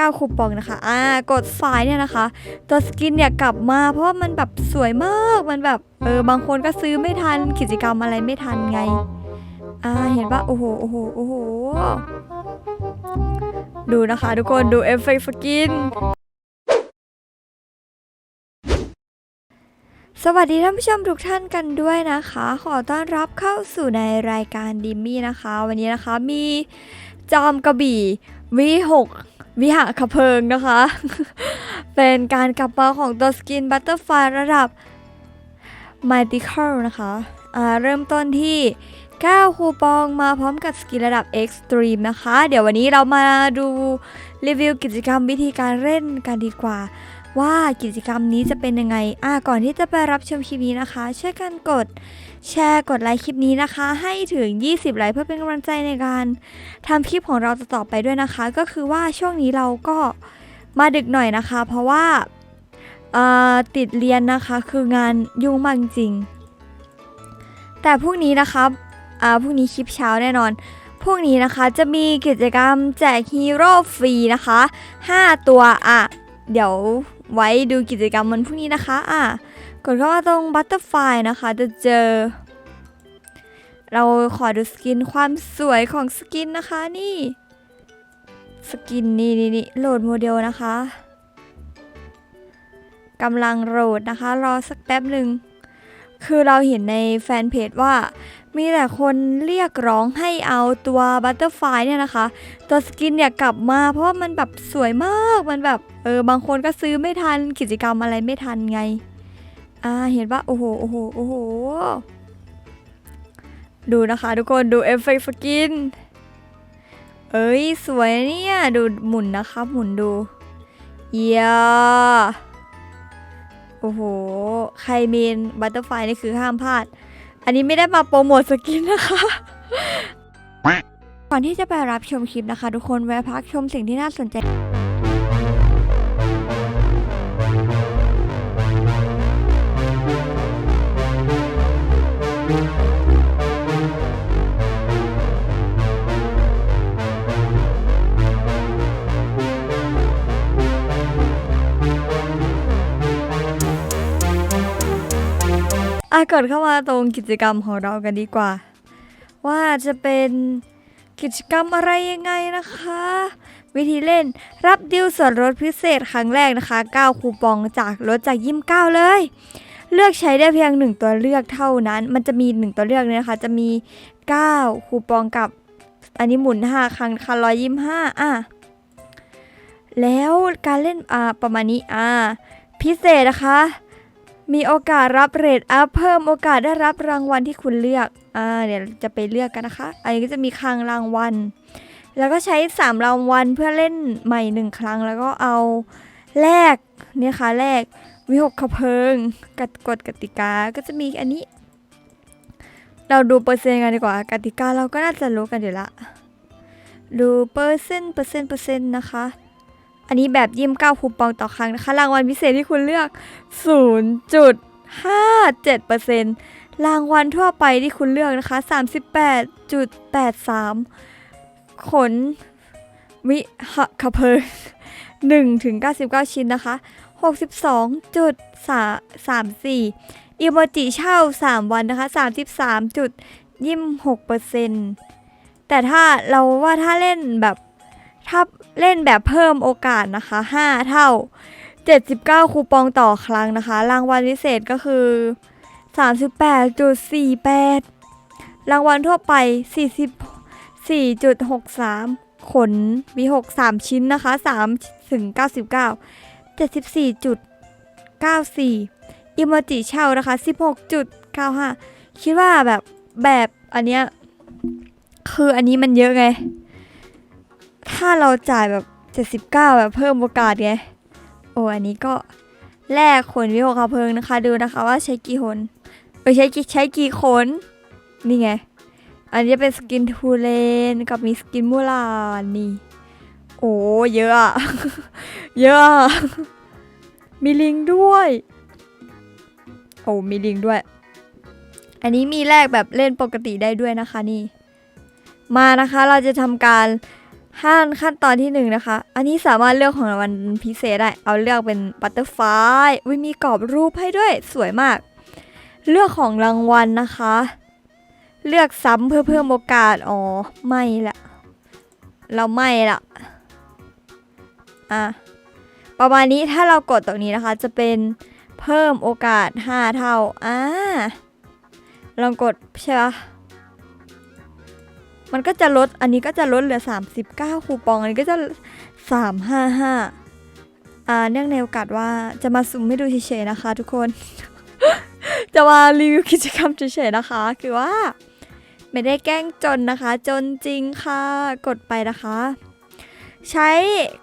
9คูปองนะคะ อ่ากดไฟล์เนี่ยนะคะ ตัวสกินเนี่ยกลับมาเพราะว่ามันแบบสวยมาก มันแบบเออบางคนก็ซื้อไม่ทันกิจกรรมอะไรไม่ทันไง อ่าเห็นปะโอ้โหโอ้โหโอ้โห ดูนะคะทุกคนดูเอฟเฟกต์สกินสวัสดีท่านผู้ชมทุกท่านกันด้วยนะคะ ขอต้อนรับเข้าสู่ในรายการดิมมี่นะคะ วันนี้นะคะมีจอมกระบี่วิหก วิหะขเพิงนะคะ เป็นการกลับมาของตัวสกินบัตเตอร์ไฟระดับ m y t h i c a l นะคะเริ่มต้นที่ 9 คูปองมาพร้อมกับสกินระดับ Extreme นะคะ เดี๋ยววันนี้เรามาดูรีวิวกิจกรรมวิธีการเล่นกันดีกว่า ว่ากิจกรรมนี้จะเป็นยังไง อ่าก่อนที่จะไปรับชมคลิปนี้นะคะ ช่วยกันกด แชร์กดไลค์คลิปนี้นะคะ ให้ถึง 20 ไลค์เพื่อเป็นกำลังใจในการทำคลิปของเราต่อไปด้วยนะคะ ก็คือว่าช่วงนี้เราก็มาดึกหน่อยนะคะ เพราะว่าติดเรียนนะคะคืองานยุ่งมากจริง แต่พรุ่งนี้นะคะพรุ่งนี้คลิปเช้าแน่นอนพวกนี้นะคะจะมีกิจกรรมแจกฮีโร่ฟรีนะคะ 5 ตัวอะ เดี๋ยว ไว้ดูกิจกรรมวันพรุ่งนี้นะคะ อะกดเข้ามาตรงบัตเตอร์ไฟนะคะ จะเจอ เราขอดูสกินความสวยของสกินนะคะนี่ สกินนี่นี่นี่โหลดโมเดลนะคะกำลังโหลดนะคะ รอสักแป๊บหนึ่ง คือเราเห็นในแฟนเพจว่า มีแต่คนเรียกร้องให้เอาตัวบัตเตอร์ไฟเนี่ยนะคะ ตัวสกินเนี่ยกลับมา เพราะว่ามันแบบสวยมากมันแบบเออบางคนก็ซื้อไม่ทันกิจกรรมอะไรไม่ทันไง อ่าเห็นปะโอ้โหโอ้โหโอ้โหดูนะคะทุกคนดูเอฟเฟกต์สกิน เอ้ยสวยเนี่ยดูหมุนนะคะหมุนดูเยียโอ้โห ใครเมนบัตเตอร์ไฟนี่คือห้ามพลาด อันนี้ไม่ได้มาโปรโมทสกินนะคะก่อนที่จะไปรับชมคลิปนะคะ ทุกคนแวะพักชมสิ่งที่น่าสนใจ อะกดเข้ามาตรงกิจกรรมของเรากันดีกว่า ว่าจะเป็นกิจกรรมอะไรยังไงนะคะ วิธีเล่นรับดิวส่วนลดพิเศษครั้งแรกนะคะ 9 คูปองจากลดจากยิ้ม9เลย เลือกใช้ได้เพียง 1 ตัวเลือกเท่านั้น มันจะมี 1 ตัวเลือกเนี่ยนะคะ จะมี 9 คูปองกับอันนี้หมุน 5 ครั้งคันร้อยยิ้ม5อะแล้วการเล่นอ่าประมาณนี้อ่าพิเศษนะคะ มีโอกาสรับเรทอัพเพิ่มโอกาสได้รับรางวัลที่คุณเลือก อ่า เดี๋ยวจะไปเลือกกันนะคะ อันนี้ก็จะมีคลังรางวัล แล้วก็ใช้ 3 รางวัลเพื่อเล่นใหม่ 1 ครั้ง แล้วก็เอาแลกเนี่ยค่ะแลกวิหกขเพิงกฎกฎกติกา ก็จะมีอันนี้ เราดูเปอร์เซ็นต์กันดีกว่า กติกาเราก็น่าจะรู้กันอยู่ละ ดูเปอร์เซ็นต์เปอร์เซ็นต์เปอร์เซ็นต์นะคะ อันนี้แบบยิ้ม9คูปองต่อครั้งนะคะ รางวัลพิเศษที่คุณเลือก 0.57%รางวัลทั่วไปที่คุณเลือกนะคะ 38.83 ขนวิหะขะเพง1ถึง99 ชิ้นนะคะ 62.34อีโมจิเช่า 3 วันนะคะ 33.26%แต่ถ้าเราว่าถ้าเล่นแบบ ถ้าเล่นแบบเพิ่มโอกาสนะคะ 5 เท่า 79 คูปองต่อครั้งนะคะ รางวัลพิเศษก็คือ 38.48 รางวัลทั่วไป 44.63 ขนวี6 3ชิ้นนะคะ 3 ถึง 99 74.94 อิโมจิเช่านะคะ 16.95 คิดว่าแบบแบบอันเนี้ยคืออันนี้มันเยอะไง ถ้าเราจ่ายแบบ 79 แบบเพิ่มโอกาสไง โอ้อันนี้ก็แลกขนวิโอคาเพลิงนะคะ ดูนะคะว่าใช้กี่ขนเออใช้กี่ใช้กี่ขน นี่ไง อันนี้เป็นสกินทูเลนกับมีสกินมูลานนี่ โอ้เยอะอะเยอะ มีลิงด้วย โอ้มีลิงด้วย อันนี้มีแลกแบบเล่นปกติได้ด้วยนะคะนี่ มานะคะเราจะทำการ ห้านขั้นตอนที่หนึ่งนะคะ อันนี้สามารถเลือกของรางวัลพิเศษได้ เอาเลือกเป็นบัตเตอร์ฟลายวิมีกรอบรูปให้ด้วยสวยมาก เลือกของรางวัลนะคะ เลือกซ้ำเพื่อเพิ่มโอกาส อ๋อ ไม่ละ เราไม่ละอะ ประมาณนี้ถ้าเรากดตรงนี้นะคะ จะเป็นเพิ่มโอกาส 5 เท่า อ่าลองกดใช่ปะ มันก็จะลด อันนี้ก็จะลดเหลือ 39 คูปอง อันนี้ก็จะ 355อ่าเนื่องในโอกาสว่าจะมาสุ่มให้ดูเฉยๆนะคะ ทุกคน จะมารีวิวกิจกรรมเฉยๆนะคะ คือว่า ไม่ได้แกล้งจนนะคะ จนจริงค่ะ กดไปนะคะ ใช้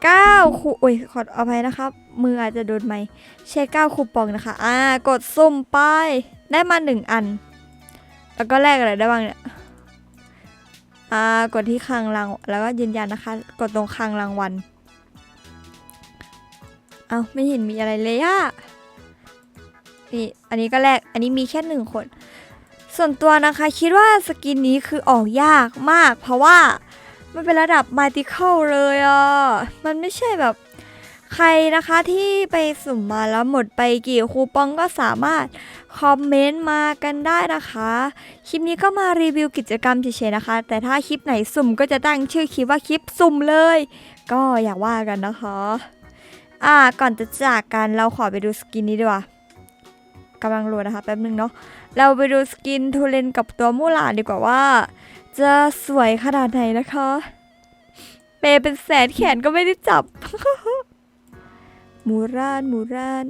9คูโอ้ยขออภัยนะครับ มืออาจจะโดนไหมใช้9คูปองนะคะ อ่ากดสุ่มไปได้มา 1 อัน แล้วก็แลกอะไรได้บ้างเนี่ย อ่ากดที่คลังรางแล้วก็ยืนยันนะคะ กดตรงคลังรางวัลเอาไม่เห็นมีอะไรเลยอะนี่อันนี้ก็แลกอันนี้มีแค่หนึ่งคน ส่วนตัวนะคะคิดว่าสกินนี้คือออกยากมาก เพราะว่ามันเป็นระดับมัลติเคิลเลยอะ มันไม่ใช่แบบใครนะคะที่ไปสุ่มมาแล้วหมดไปกี่คูปองก็สามารถ คอมเมนต์มากันได้นะคะ คลิปนี้ก็มารีวิวกิจกรรมเฉยๆนะคะ แต่ถ้าคลิปไหนสุ่มก็จะตั้งชื่อคลิปว่าคลิปสุ่มเลย ก็อย่าว่ากันนะคะอ่าก่อนจะจากกันเราขอไปดูสกินนี้ดีกว่ากำลังโหลดนะคะแป๊บนึงเนาะเราไปดูสกินทูเลนกับตัวมูหลานดีกว่าว่า จะสวยขนาดไหนนะคะ เปย์เป็นแสนแขนก็ไม่ได้จับ มูรานมูราน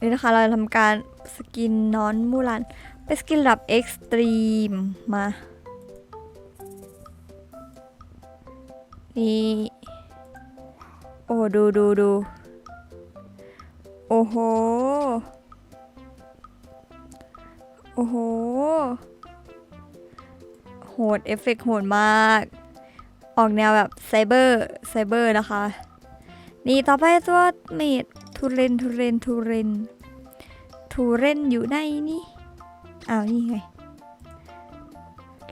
นี่นะคะเราจะทำการสกินนอนมูหลานเป็นสกินระดับเอ็กซ์ตรีมมานี่โอ้ดูดูดูโอ้โห โอ้โห โหดเอฟเฟกต์โหดมาก ออกแนวแบบไซเบอร์ไซเบอร์นะคะ นี่ต่อไปตัวเมด ทูเรนทูเรนทูเรนทูเรนอยู่ในนี่อ้าวนี่ไง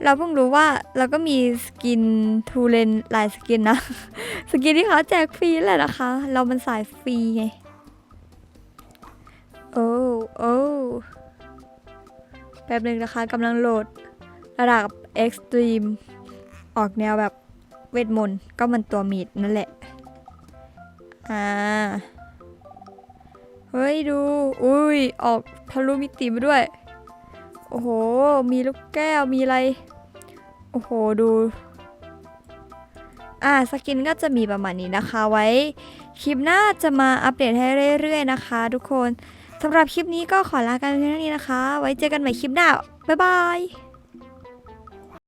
เราเพิ่งรู้ว่าเราก็มีสกินทูเรนหลายสกินนะ สกินที่เขาแจกฟรีแหละนะคะ เรามันสายฟรีไง โอ้โอ้แป๊บหนึ่งนะคะกำลังโหลดระดับ Extreme ออกแนวแบบเวทมนต์ก็มันตัวมีดนั่นแหละ อ่า เฮ้ยดู อุ้ยออกทะลุมิติมาด้วย โอ้โห มีลูกแก้วมีอะไร โอ้โหดู อ่าสกินก็จะมีประมาณนี้นะคะไว้ คลิปหน้าจะมาอัปเดตให้เรื่อยๆนะคะทุกคนสำหรับคลิปนี้ก็ขอลากันเพียงเท่านี้นะคะ ไว้เจอกันใหม่คลิปหน้า บ๊ายบาย